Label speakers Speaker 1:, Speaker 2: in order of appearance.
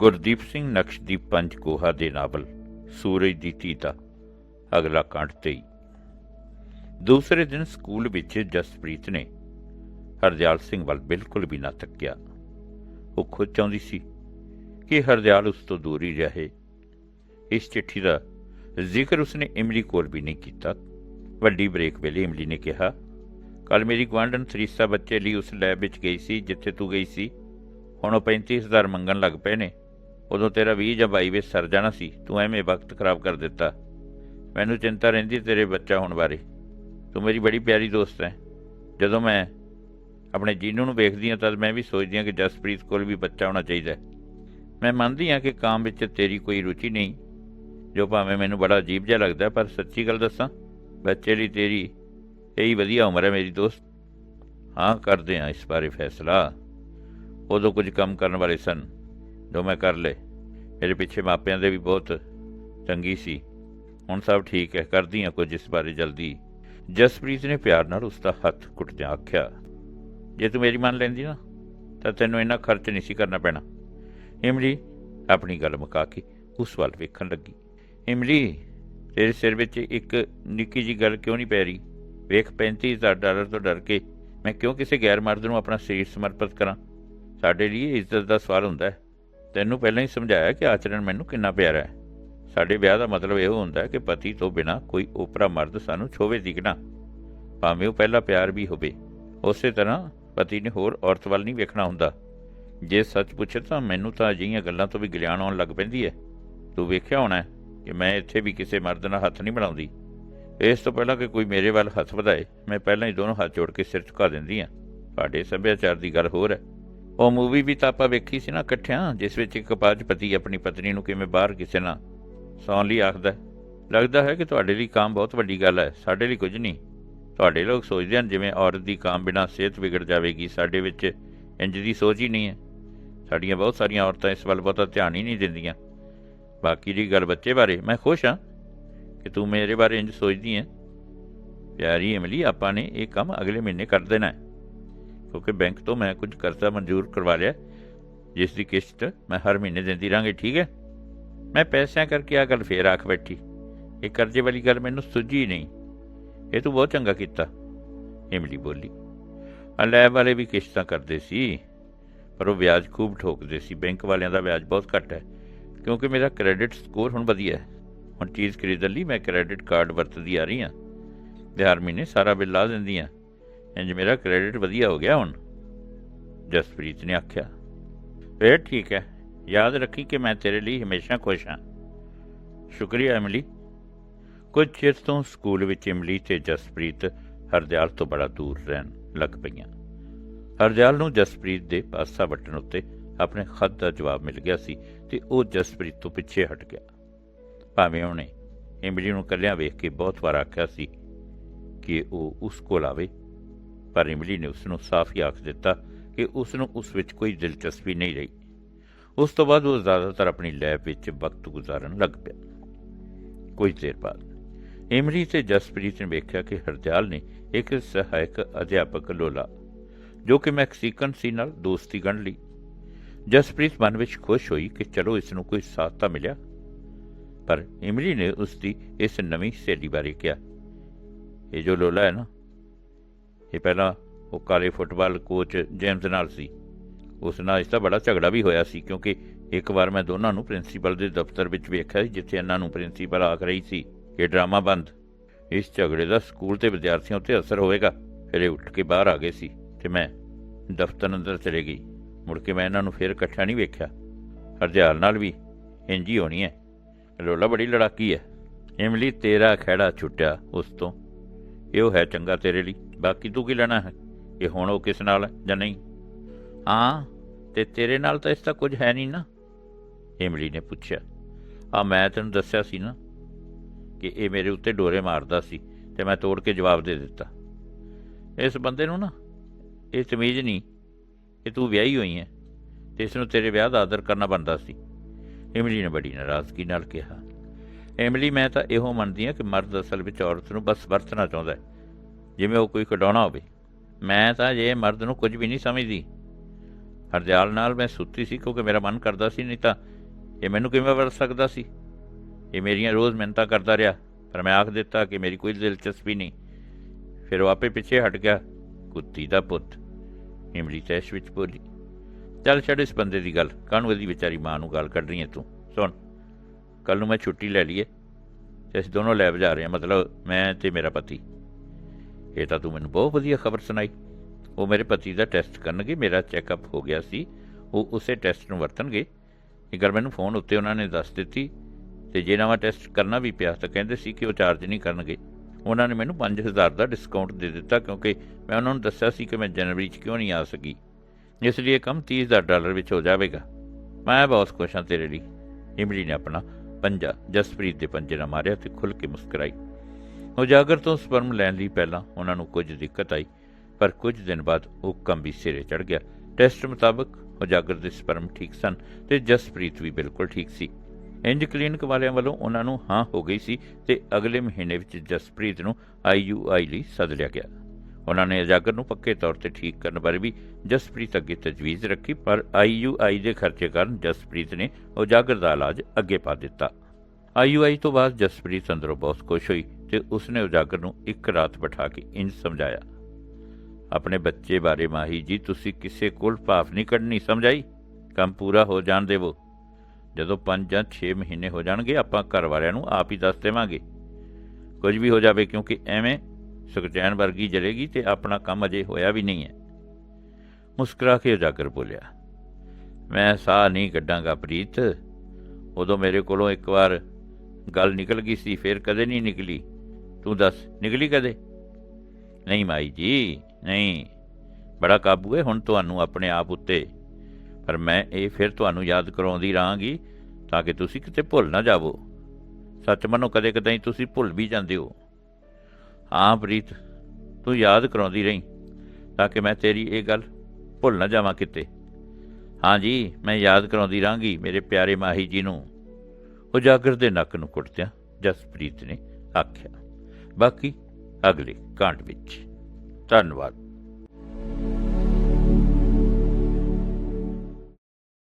Speaker 1: ਗੁਰਦੀਪ ਸਿੰਘ ਨਕਸ਼ਦੀਪ ਪੰਜ ਕੋਹਾ ਦੇ ਨਾਵਲ, ਸੂਰਜ ਦੀ ਧੀ ਅਗਲਾ ਕਾਂਡ 23 ਦੂਸਰੇ ਦਿਨ ਸਕੂਲ ਵਿੱਚ ਜਸਪ੍ਰੀਤ ਨੇ ਹਰਦਿਆਲ ਸਿੰਘ ਵੱਲ ਬਿਲਕੁਲ ਵੀ ਨਾ ਤੱਕਿਆ। ਉਹ ਖੁਦ ਚਾਹੁੰਦੀ ਸੀ ਕਿ ਹਰਦਿਆਲ ਉਸ ਤੋਂ ਦੂਰ ਹੀ ਰਹੇ। ਇਸ ਚਿੱਠੀ ਦਾ ਜ਼ਿਕਰ ਉਸਨੇ ਇਮਲੀ ਕੋਲ ਵੀ ਨਹੀਂ ਕੀਤਾ। ਵੱਡੀ ਬ੍ਰੇਕ ਵੇਲੇ ਇਮਲੀ ਨੇ ਕਿਹਾ ਕੱਲ ਮੇਰੀ ਗੁਆਂਢਣ ਸਰੀਸਾ ਬੱਚੇ ਲਈ ਉਸ ਲੈਬ ਵਿੱਚ ਗਈ ਸੀ, ਜਿੱਥੇ ਤੂੰ ਗਈ ਸੀ। ਹੁਣ ਉਹ 35000 ਮੰਗਣ ਲੱਗ ਪਏ ਨੇ। ਉਦੋਂ ਤੇਰਾ 20 ਜਾਂ 22 ਵਿੱਚ ਸਰ ਜਾਣਾ ਸੀ। ਤੂੰ ਐਵੇਂ ਵਕਤ ਖਰਾਬ ਕਰ ਦਿੱਤਾ। ਮੈਨੂੰ ਚਿੰਤਾ ਰਹਿੰਦੀ ਤੇਰੇ ਬੱਚਾ ਹੋਣ ਬਾਰੇ। ਤੂੰ ਮੇਰੀ ਬੜੀ ਪਿਆਰੀ ਦੋਸਤ ਹੈ। ਜਦੋਂ ਮੈਂ ਆਪਣੇ ਜੀਨੂ ਨੂੰ ਵੇਖਦੀ ਹਾਂ ਤਦ ਮੈਂ ਵੀ ਸੋਚਦੀ ਹਾਂ ਕਿ ਜਸਪ੍ਰੀਤ ਕੋਲ ਵੀ ਬੱਚਾ ਹੋਣਾ ਚਾਹੀਦਾ ਮੈਂ ਮੰਨਦੀ ਹਾਂ ਕਿ ਕਾਮ ਵਿੱਚ ਤੇਰੀ ਕੋਈ ਰੁਚੀ ਨਹੀਂ, ਜੋ ਭਾਵੇਂ ਮੈਨੂੰ ਬੜਾ ਅਜੀਬ ਜਿਹਾ ਲੱਗਦਾ ਪਰ ਸੱਚੀ ਗੱਲ ਦੱਸਾਂ, ਬੱਚੇ ਲਈ ਤੇਰੀ ਇਹੀ ਵਧੀਆ ਉਮਰ ਹੈ ਮੇਰੀ ਦੋਸਤ। ਹਾਂ, ਕਰਦੇ ਹਾਂ ਇਸ ਬਾਰੇ ਫੈਸਲਾ। ਉਦੋਂ ਕੁਝ ਕੰਮ ਕਰਨ ਵਾਲੇ ਸਨ। ਜੋ ਮੈਂ ਕਰ ਲਏ। ਮੇਰੇ ਪਿੱਛੇ ਮਾਪਿਆਂ ਦੇ ਵੀ ਬਹੁਤ ਤੰਗੀ ਸੀ। ਹੁਣ ਸਭ ਠੀਕ ਹੈ ਕਰਦੀ ਹਾਂ ਕੁਝ ਇਸ ਬਾਰੇ ਜਲਦੀ। ਜਸਪ੍ਰੀਤ ਨੇ ਪਿਆਰ ਨਾਲ ਉਸ ਦਾ ਹੱਥ ਕੁੱਟਦਿਆਂ ਆਖਿਆ, ਜੇ ਤੂੰ ਮੇਰੀ ਮੰਨ ਲੈਂਦੀ ਨਾ, ਤਾਂ ਤੈਨੂੰ ਇੰਨਾ ਖਰਚ ਨਹੀਂ ਸੀ ਕਰਨਾ ਪੈਣਾ। ਇਮਲੀ ਆਪਣੀ ਗੱਲ ਮੁਕਾ ਕੇ ਉਸ ਵੱਲ ਵੇਖਣ ਲੱਗੀ। ਇਮਲੀ, ਤੇਰੇ ਸਿਰ ਵਿੱਚ ਇੱਕ ਨਿੱਕੀ ਜੀ ਗੱਲ ਕਿਉਂ ਨਹੀਂ ਪੈ ਰਹੀ? ਵੇਖ 35000 ਡਾਲਰ ਤੋਂ ਡਰ ਕੇ ਮੈਂ ਕਿਉਂ ਕਿਸੇ ਗੈਰ ਮਰਦ ਨੂੰ ਆਪਣਾ ਸਰੀਰ ਸਮਰਪਿਤ ਕਰਾਂ? ਸਾਡੇ ਲਈ ਇਹ ਇੱਜ਼ਤ ਦਾ ਸਵਾਲ ਹੁੰਦਾ ਹੈ। ਤੈਨੂੰ ਪਹਿਲਾਂ ਹੀ ਸਮਝਾਇਆ ਕਿ ਆਚਰਣ ਮੈਨੂੰ ਕਿੰਨਾ ਪਿਆਰਾ ਹੈ। ਸਾਡੇ ਵਿਆਹ ਦਾ ਮਤਲਬ ਇਹ ਹੁੰਦਾ ਕਿ ਪਤੀ ਤੋਂ ਬਿਨਾ ਕੋਈ ਓਪਰਾ ਮਰਦ ਸਾਨੂੰ ਛੋਵੇ ਦਿਖਣਾ ਭਾਵੇਂ ਉਹ ਪਹਿਲਾ ਪਿਆਰ ਵੀ ਹੋਵੇ, ਉਸੇ ਤਰ੍ਹਾਂ ਪਤੀ ਨੇ ਹੋਰ ਔਰਤ ਵੱਲ ਨਹੀਂ ਵੇਖਣਾ ਹੁੰਦਾ। ਜੇ ਸੱਚ ਪੁੱਛੇ ਤਾਂ ਮੈਨੂੰ ਤਾਂ ਅਜਿਹੀਆਂ ਗੱਲਾਂ ਤੋਂ ਵੀ ਗਿਲਿਆਣ ਆਉਣ ਲੱਗ ਪੈਂਦੀ ਹੈ। ਤੂੰ ਵੇਖਿਆ ਹੋਣਾ ਕਿ ਮੈਂ ਇੱਥੇ ਵੀ ਕਿਸੇ ਮਰਦ ਨਾਲ ਹੱਥ ਨਹੀਂ ਬਣਾਉਂਦੀ। ਇਸ ਤੋਂ ਪਹਿਲਾਂ ਕਿ ਕੋਈ ਮੇਰੇ ਵੱਲ ਹੱਥ ਵਧਾਏ, ਮੈਂ ਪਹਿਲਾਂ ਹੀ ਦੋਨੋਂ ਹੱਥ ਜੋੜ ਕੇ ਸਿਰ ਝੁਕਾ ਦਿੰਦੀ ਹਾਂ। ਸਾਡੇ ਸੱਭਿਆਚਾਰ ਦੀ ਗੱਲ ਹੋਰ ਹੈ। ਉਹ ਮੂਵੀ ਵੀ ਤਾਂ ਆਪਾਂ ਵੇਖੀ ਸੀ ਨਾ ਇਕੱਠਿਆਂ, ਜਿਸ ਵਿੱਚ ਇੱਕ ਪਾਜਪਤੀ ਆਪਣੀ ਪਤਨੀ ਨੂੰ ਕਿਵੇਂ ਬਾਹਰ ਕਿਸੇ ਨਾਲ ਸੌਣ ਲਈ ਆਖਦਾ ਲੱਗਦਾ ਹੈ ਕਿ ਤੁਹਾਡੇ ਲਈ ਕੰਮ ਬਹੁਤ ਵੱਡੀ ਗੱਲ ਹੈ, ਸਾਡੇ ਲਈ ਕੁਝ ਨਹੀਂ। ਤੁਹਾਡੇ ਲੋਕ ਸੋਚਦੇ ਹਨ ਜਿਵੇਂ ਔਰਤ ਦੀ ਕਾਮ ਬਿਨਾਂ ਸਿਹਤ ਵਿਗੜ ਜਾਵੇਗੀ, ਸਾਡੇ ਵਿੱਚ ਇੰਜ ਦੀ ਸੋਚ ਹੀ ਨਹੀਂ ਹੈ। ਸਾਡੀਆਂ ਬਹੁਤ ਸਾਰੀਆਂ ਔਰਤਾਂ ਇਸ ਵੱਲ ਬਹੁਤਾ ਧਿਆਨ ਹੀ ਨਹੀਂ ਦਿੰਦੀਆਂ। ਬਾਕੀ ਦੀ ਗੱਲ ਬੱਚੇ ਬਾਰੇ, ਮੈਂ ਖੁਸ਼ ਹਾਂ ਕਿ ਤੂੰ ਮੇਰੇ ਬਾਰੇ ਇੰਜ ਸੋਚਦੀ ਹੈ। ਪਿਆਰੀ ਇਮਲੀ, ਆਪਾਂ ਨੇ ਇਹ ਕੰਮ ਅਗਲੇ ਮਹੀਨੇ ਕਰ ਦੇਣਾ ਹੈ। ਕਿਉਂਕਿ ਬੈਂਕ ਤੋਂ ਮੈਂ ਕੁਝ ਕਰਜ਼ਾ ਮਨਜ਼ੂਰ ਕਰਵਾ ਲਿਆ। ਜਿਸ ਦੀ ਕਿਸ਼ਤ ਮੈਂ ਹਰ ਮਹੀਨੇ ਦਿੰਦੀ ਰਾਂਗੀ ਠੀਕ ਹੈ? ਮੈਂ ਪੈਸਿਆਂ ਕਰਕੇ ਆ ਗੱਲ ਫੇਰ ਆਖ ਬੈਠੀ। ਇਹ ਕਰਜ਼ੇ ਵਾਲੀ ਗੱਲ ਮੈਨੂੰ ਸੁੱਝੀ ਨਹੀਂ। ਇਹ ਤੂੰ ਬਹੁਤ ਚੰਗਾ ਕੀਤਾ, ਇਮਲੀ ਬੋਲੀ। ਆ ਲੈਬ ਵਾਲੇ ਵੀ ਕਿਸ਼ਤਾਂ ਕਰਦੇ ਸੀ, ਪਰ ਉਹ ਵਿਆਜ ਖੂਬ ਠੋਕਦੇ ਸੀ। ਬੈਂਕ ਵਾਲਿਆਂ ਦਾ ਵਿਆਜ ਬਹੁਤ ਘੱਟ ਹੈ, ਕਿਉਂਕਿ ਮੇਰਾ ਕ੍ਰੈਡਿਟ ਸਕੋਰ ਹੁਣ ਵਧੀਆ ਹੈ। ਹੁਣ ਚੀਜ਼ ਖਰੀਦਣ ਲਈ ਮੈਂ ਕ੍ਰੈਡਿਟ ਕਾਰਡ ਵਰਤਦੀ ਆ ਰਹੀ ਹਾਂ। ਤੇ ਹਰ ਮਹੀਨੇ ਸਾਰਾ ਬਿੱਲ ਲਾ ਦਿੰਦੀ ਹਾਂ। ਇੰਜ ਮੇਰਾ ਕ੍ਰੈਡਿਟ ਵਧੀਆ ਹੋ ਗਿਆ ਹੁਣ। ਜਸਪ੍ਰੀਤ ਨੇ ਆਖਿਆ, ਫੇਰ ਠੀਕ ਹੈ, ਯਾਦ ਰੱਖੀ ਕਿ ਮੈਂ ਤੇਰੇ ਲਈ ਹਮੇਸ਼ਾ ਖੁਸ਼ ਹਾਂ। ਸ਼ੁਕਰੀਆ, ਇਮਲੀ। ਕੁਝ ਚਿਰ ਤੋਂ ਸਕੂਲ ਵਿੱਚ ਇਮਲੀ ਤੇ ਜਸਪ੍ਰੀਤ ਹਰਦਿਆਲ ਤੋਂ ਬੜਾ ਦੂਰ ਰਹਿਣ ਲੱਗ ਪਈਆਂ। ਹਰਦਿਆਲ ਨੂੰ ਜਸਪ੍ਰੀਤ ਦੇ ਪਾਸਾ ਬਟਨ ਉੱਤੇ ਆਪਣੇ ਖਤ ਦਾ ਜਵਾਬ ਮਿਲ ਗਿਆ ਸੀ ਤੇ ਉਹ ਜਸਪ੍ਰੀਤ ਤੋਂ ਪਿੱਛੇ ਹਟ ਗਿਆ। ਭਾਵੇਂ ਉਹਨੇ ਇਮਲੀ ਨੂੰ ਕੱਲਿਆਂ ਵੇਖ ਕੇ ਬਹੁਤ ਵਾਰ ਆਖਿਆ ਸੀ ਕਿ ਉਹ ਉਸ ਕੋਲ ਆਵੇ ਪਰ ਇਮਲੀ ਨੇ ਉਸ ਨੂੰ ਸਾਫ਼ ਹੀ ਆਖ ਦਿੱਤਾ ਕਿ ਉਸ ਨੂੰ ਉਸ ਵਿੱਚ ਕੋਈ ਦਿਲਚਸਪੀ ਨਹੀਂ ਰਹੀ। ਉਸ ਤੋਂ ਬਾਅਦ ਉਹ ਜ਼ਿਆਦਾਤਰ ਆਪਣੀ ਲੈਬ ਵਿੱਚ ਵਕਤ ਗੁਜ਼ਾਰਨ ਲੱਗ ਪਿਆ। ਕੁਝ ਦੇਰ ਬਾਅਦ ਇਮਲੀ ਤੇ ਜਸਪ੍ਰੀਤ ਨੇ ਵੇਖਿਆ ਕਿ ਹਰਦਿਆਲ ਨੇ ਇੱਕ ਸਹਾਇਕ ਅਧਿਆਪਕ ਲੋਲਾ, ਜੋ ਕਿ ਮੈਕਸੀਕਨ ਸੀ ਨਾਲ ਦੋਸਤੀ ਗੰਢ ਲਈ। ਜਸਪ੍ਰੀਤ ਮਨ ਵਿੱਚ ਖੁਸ਼ ਹੋਈ ਕਿ ਚਲੋ ਇਸ ਨੂੰ ਕੋਈ ਸਾਥ ਤਾਂ ਮਿਲਿਆ। ਪਰ ਇਮਲੀ ਨੇ ਉਸ ਦੀ ਇਸ ਨਵੀਂ ਸਹੇਲੀ ਬਾਰੇ ਕਿਹਾ, ਇਹ ਜੋ ਲੋਲਾ ਹੈ ਨਾ ਇਹ ਪਹਿਲਾਂ ਉਹ ਕਾਲੇ ਫੁੱਟਬਾਲ ਕੋਚ ਜੇਮਸ ਨਾਲ ਸੀ। ਉਸ ਨਾਲ ਇਸ ਦਾ ਬੜਾ ਝਗੜਾ ਵੀ ਹੋਇਆ ਸੀ ਕਿਉਂਕਿ ਇੱਕ ਵਾਰ ਮੈਂ ਦੋਨਾਂ ਨੂੰ ਪ੍ਰਿੰਸੀਪਲ ਦੇ ਦਫ਼ਤਰ ਵਿੱਚ ਵੇਖਿਆ ਸੀ, ਜਿੱਥੇ ਇਹਨਾਂ ਨੂੰ ਪ੍ਰਿੰਸੀਪਲ ਆਖ ਰਹੀ ਸੀ ਕਿ ਡਰਾਮਾ ਬੰਦ। ਇਸ ਝਗੜੇ ਦਾ ਸਕੂਲ ਤੇ ਵਿਦਿਆਰਥੀਆਂ ਉੱਤੇ ਅਸਰ ਹੋਵੇਗਾ। ਫਿਰ ਇਹ ਉੱਠ ਕੇ ਬਾਹਰ ਆ ਗਏ ਸੀ ਤੇ ਮੈਂ ਦਫ਼ਤਰ ਅੰਦਰ ਚਲੇ ਗਈ। ਮੁੜ ਕੇ ਮੈਂ ਇਹਨਾਂ ਨੂੰ ਫਿਰ ਇਕੱਠਾ ਨਹੀਂ ਵੇਖਿਆ। ਹਰਦਿਆਲ ਨਾਲ ਵੀ ਇੰਜ ਹੀ ਹੋਣੀ ਹੈ। ਲੋਲਾ ਬੜੀ ਲੜਾਕੀ ਹੈ। ਇਮਲੀ ਤੇਰਾ ਖਹਿੜਾ ਛੁੱਟਿਆ ਉਸ ਤੋਂ। ਇਹੋ ਹੈ ਚੰਗਾ ਤੇਰੇ ਲਈ। ਬਾਕੀ ਤੂੰ ਕੀ ਲੈਣਾ ਹੈ? ਇਹ ਹੁਣ ਉਹ ਕਿਸ ਨਾਲ ਹੈ ਜਾਂ ਨਹੀਂ? ਹਾਂ, ਤੇ ਤੇਰੇ ਨਾਲ ਤਾਂ ਇਸ ਦਾ ਕੁਝ ਹੈ ਨਹੀਂ ਨਾ। ਇਮਲੀ ਨੇ ਪੁੱਛਿਆ। ਆ ਮੈਂ ਤੈਨੂੰ ਦੱਸਿਆ ਸੀ ਨਾ ਕਿ ਇਹ ਮੇਰੇ ਉੱਤੇ ਡੋਰੇ ਮਾਰਦਾ ਸੀ ਤੇ ਮੈਂ ਤੋੜ ਕੇ ਜਵਾਬ ਦੇ ਦਿੱਤਾ। ਇਸ ਬੰਦੇ ਨੂੰ ਨਾ ਇਹ ਤਮੀਜ਼ ਨਹੀਂ ਕਿ ਤੂੰ ਵਿਆਹੀ ਹੋਈ ਹੈ ਤੇ ਇਸ ਨੂੰ ਤੇਰੇ ਵਿਆਹ ਦਾ ਆਦਰ ਕਰਨਾ ਬਣਦਾ ਸੀ। ਇਮਲੀ ਨੇ ਬੜੀ ਨਾਰਾਜ਼ਗੀ ਨਾਲ ਕਿਹਾ। ਇਮਲੀ ਮੈਂ ਤਾਂ ਇਹੋ ਮੰਨਦੀ ਹਾਂ ਕਿ ਮਰਦ ਅਸਲ ਵਿੱਚ ਔਰਤ ਨੂੰ ਬਸ ਵਰਤਣਾ ਚਾਹੁੰਦਾ ਹੈ। ਜਿਵੇਂ ਉਹ ਕੋਈ ਖਿਡੌਣਾ ਹੋਵੇ। ਮੈਂ ਤਾਂ ਜੇ ਮਰਦ ਨੂੰ ਕੁਝ ਵੀ ਨਹੀਂ ਸਮਝਦੀ। ਹਰਦਿਆਲ ਨਾਲ ਮੈਂ ਸੁੱਤੀ ਸੀ ਕਿਉਂਕਿ ਮੇਰਾ ਮਨ ਕਰਦਾ ਸੀ, ਨਹੀਂ ਤਾਂ ਇਹ ਮੈਨੂੰ ਕਿਵੇਂ ਵਰਤ ਸਕਦਾ ਸੀ? ਇਹ ਮੇਰੀਆਂ ਰੋਜ਼ ਮਿੰਨਤਾਂ ਕਰਦਾ ਰਿਹਾ, ਪਰ ਮੈਂ ਆਖ ਦਿੱਤਾ ਕਿ ਮੇਰੀ ਕੋਈ ਦਿਲਚਸਪੀ ਨਹੀਂ। ਫਿਰ ਉਹ ਆਪੇ ਪਿੱਛੇ ਹਟ ਗਿਆ, ਕੁੱਤੀ ਦਾ ਪੁੱਤ। ਇਮਲੀ ਤੈਸ਼ ਵਿੱਚ ਬੋਲੀ, ਚੱਲ ਛੱਡ ਇਸ ਬੰਦੇ ਦੀ ਗੱਲ, ਕਾਹਨੂੰ ਇਹਦੀ ਵਿਚਾਰੀ ਮਾਂ ਨੂੰ ਗੱਲ ਕੱਢ ਰਹੀ ਹੈ ਤੂੰ? ਸੁਣ ਕੱਲ ਨੂੰ ਮੈਂ ਛੁੱਟੀ ਲੈ ਲਈਏ ਤੇ ਅਸੀਂ ਦੋਨੋਂ ਲੈਬ ਜਾ ਰਹੇ ਹਾਂ, ਮਤਲਬ ਮੈਂ ਤੇ ਮੇਰਾ ਪਤੀ। ਇਹ ਤਾਂ ਤੂੰ ਮੈਨੂੰ ਬਹੁਤ ਵਧੀਆ ਖਬਰ ਸੁਣਾਈ। ਉਹ ਮੇਰੇ ਪਤੀ ਦਾ ਟੈਸਟ ਕਰਨਗੇ, ਮੇਰਾ ਚੈੱਕਅਪ ਹੋ ਗਿਆ ਸੀ, ਉਹ ਉਸੇ ਟੈਸਟ ਨੂੰ ਵਰਤਣਗੇ। ਇਹ ਗੱਲ ਮੈਨੂੰ ਫੋਨ ਉੱਤੇ ਉਹਨਾਂ ਨੇ ਦੱਸ ਦਿੱਤੀ ਤੇ ਜੇ ਨਵਾਂ ਟੈਸਟ ਕਰਨਾ ਵੀ ਪਿਆ ਤਾਂ ਕਹਿੰਦੇ ਸੀ ਕਿ ਉਹ ਚਾਰਜ ਨਹੀਂ ਕਰਨਗੇ। ਉਹਨਾਂ ਨੇ ਮੈਨੂੰ 5000 ਦਾ ਡਿਸਕਾਊਂਟ ਦੇ ਦਿੱਤਾ ਕਿਉਂਕਿ ਮੈਂ ਉਹਨਾਂ ਨੂੰ ਦੱਸਿਆ ਸੀ ਕਿ ਮੈਂ ਜਨਵਰੀ 'ਚ ਕਿਉਂ ਨਹੀਂ ਆ ਸਕੀ। ਇਸ ਲਈ ਇਹ ਕੰਮ 30000 ਡਾਲਰ ਵਿੱਚ ਹੋ ਜਾਵੇਗਾ। ਮੈਂ ਬਹੁਤ ਖੁਸ਼ ਹਾਂ ਤੇਰੇ ਲਈ। ਇਮਲੀ ਨੇ ਆਪਣਾ ਪੰਜਾ, ਜਸਪ੍ਰੀਤ ਦੇ ਪੰਜੇ ਨਾਲ ਮਾਰਿਆ ਤੇ ਖੁੱਲ ਕੇ ਮੁਸਕਰਾਈ। ਉਜਾਗਰ ਤੋਂ ਸਪਰਮ ਲੈਣ ਲਈ ਪਹਿਲਾਂ ਉਹਨਾਂ ਨੂੰ ਕੁਝ ਦਿੱਕਤ ਆਈ, ਪਰ ਕੁਝ ਦਿਨ ਬਾਅਦ ਉਹ ਕੰਮ ਵੀ ਸਿਰੇ ਚੜ ਗਿਆ। ਟੈਸਟ ਮੁਤਾਬਕ ਉਜਾਗਰ ਦੇ ਸਪਰਮ ਠੀਕ ਸਨ ਤੇ ਜਸਪ੍ਰੀਤ ਵੀ ਬਿਲਕੁਲ ਠੀਕ ਸੀ। ਇੰਜ ਕਲੀਨਿਕ ਵਾਲਿਆਂ ਵੱਲੋਂ ਉਹਨਾਂ ਨੂੰ ਹਾਂ ਹੋ ਗਈ ਸੀ ਤੇ ਅਗਲੇ ਮਹੀਨੇ ਵਿੱਚ ਜਸਪ੍ਰੀਤ ਨੂੰ ਆਈਯੂਆਈ ਲਈ ਸੱਦ ਲਿਆ ਗਿਆ। ਉਹਨਾਂ ਨੇ ਉਜਾਗਰ ਨੂੰ ਪੱਕੇ ਤੌਰ ਤੇ ਠੀਕ ਕਰਨ ਬਾਰੇ ਵੀ ਜਸਪ੍ਰੀਤ ਅੱਗੇ ਤਜਵੀਜ਼ ਰੱਖੀ, ਪਰ ਆਈਯੂਆਈ ਦੇ ਖਰਚੇ ਕਾਰਨ ਜਸਪ੍ਰੀਤ ਨੇ ਉਜਾਗਰ ਦਾ ਇਲਾਜ ਅੱਗੇ ਪਾ ਦਿੱਤਾ। ਆਈਯੂਆਈ ਤੋਂ ਬਾਅਦ ਜਸਪ੍ਰੀਤ ਅੰਦਰੋਂ ਬਹੁਤ ਖੁਸ਼ ਹੋਈ ਤੇ ਉਸਨੇ ਉਜਾਗਰ ਨੂੰ ਇੱਕ ਰਾਤ ਬਿਠਾ ਕੇ ਇੰਜ ਸਮਝਾਇਆ, ਆਪਣੇ ਬੱਚੇ ਬਾਰੇ ਮਾਹੀ ਜੀ, ਤੁਸੀਂ ਕਿਸੇ ਕੋਲ ਭਾਫ ਨਹੀਂ ਕੱਢਣੀ, ਸਮਝਾਈ? ਕੰਮ ਪੂਰਾ ਹੋ ਜਾਣ ਦੇਵੋ। ਜਦੋਂ 5 ਜਾਂ 6 ਮਹੀਨੇ ਹੋ ਜਾਣਗੇ, ਆਪਾਂ ਘਰ ਵਾਲਿਆਂ ਨੂੰ ਆਪ ਹੀ ਦੱਸ ਦੇਵਾਂਗੇ। ਕੁਝ ਵੀ ਹੋ ਜਾਵੇ ਕਿਉਂਕਿ ਐਵੇਂ ਸੁਖਚੈਨ ਵਰਗੀ ਜਲੇਗੀ ਤੇ ਆਪਣਾ ਕੰਮ ਅਜੇ ਹੋਇਆ ਵੀ ਨਹੀਂ ਹੈ। ਮੁਸਕਰਾ ਕੇ ਉਜਾਗਰ ਬੋਲਿਆ, ਮੈਂ ਸਾਹ ਨਹੀਂ ਕੱਢਾਂਗਾ ਪ੍ਰੀਤ। ਉਦੋਂ ਮੇਰੇ ਕੋਲੋਂ ਇੱਕ ਵਾਰ ਗੱਲ ਨਿਕਲ ਗਈ ਸੀ, ਫਿਰ ਕਦੇ ਨਹੀਂ ਨਿਕਲੀ। ਤੂੰ ਦੱਸ, ਨਿਕਲੀ ਕਦੇ? ਨਹੀਂ ਮਾਈ ਜੀ, ਨਹੀਂ। ਬੜਾ ਕਾਬੂ ਹੈ ਹੁਣ ਤੁਹਾਨੂੰ ਆਪਣੇ ਆਪ ਉੱਤੇ। ਪਰ ਮੈਂ ਇਹ ਫਿਰ ਤੁਹਾਨੂੰ ਯਾਦ ਕਰਾਉਂਦੀ ਰਹਾਂਗੀ ਤਾਂ ਕਿ ਤੁਸੀਂ ਕਿਤੇ ਭੁੱਲ ਨਾ ਜਾਵੋ। ਸੱਚ ਮੰਨੋ ਕਦੇ ਕਦੇ ਤੁਸੀਂ ਭੁੱਲ ਵੀ ਜਾਂਦੇ ਹੋ। ਹਾਂ, ਪ੍ਰੀਤ, ਤੂੰ ਯਾਦ ਕਰਾਉਂਦੀ ਰਹੀਂ ਤਾਂ ਕਿ ਮੈਂ ਤੇਰੀ ਇਹ ਗੱਲ ਭੁੱਲ ਨਾ ਜਾਵਾਂ ਕਿਤੇ। ਹਾਂ ਜੀ, ਮੈਂ ਯਾਦ ਕਰਾਉਂਦੀ ਰਹਾਂਗੀ ਮੇਰੇ ਪਿਆਰੇ ਮਾਹੀ ਜੀ ਨੂੰ। ਉਜਾਗਰ ਦੇ ਨੱਕ ਨੂੰ ਕੁੱਟਦਿਆਂ ਜਸਪ੍ਰੀਤ ਨੇ ਆਖਿਆ, ਬਾਕੀ ਅਗਲੇ ਕਾਂਡ ਵਿੱਚ। ਧੰਨਵਾਦ।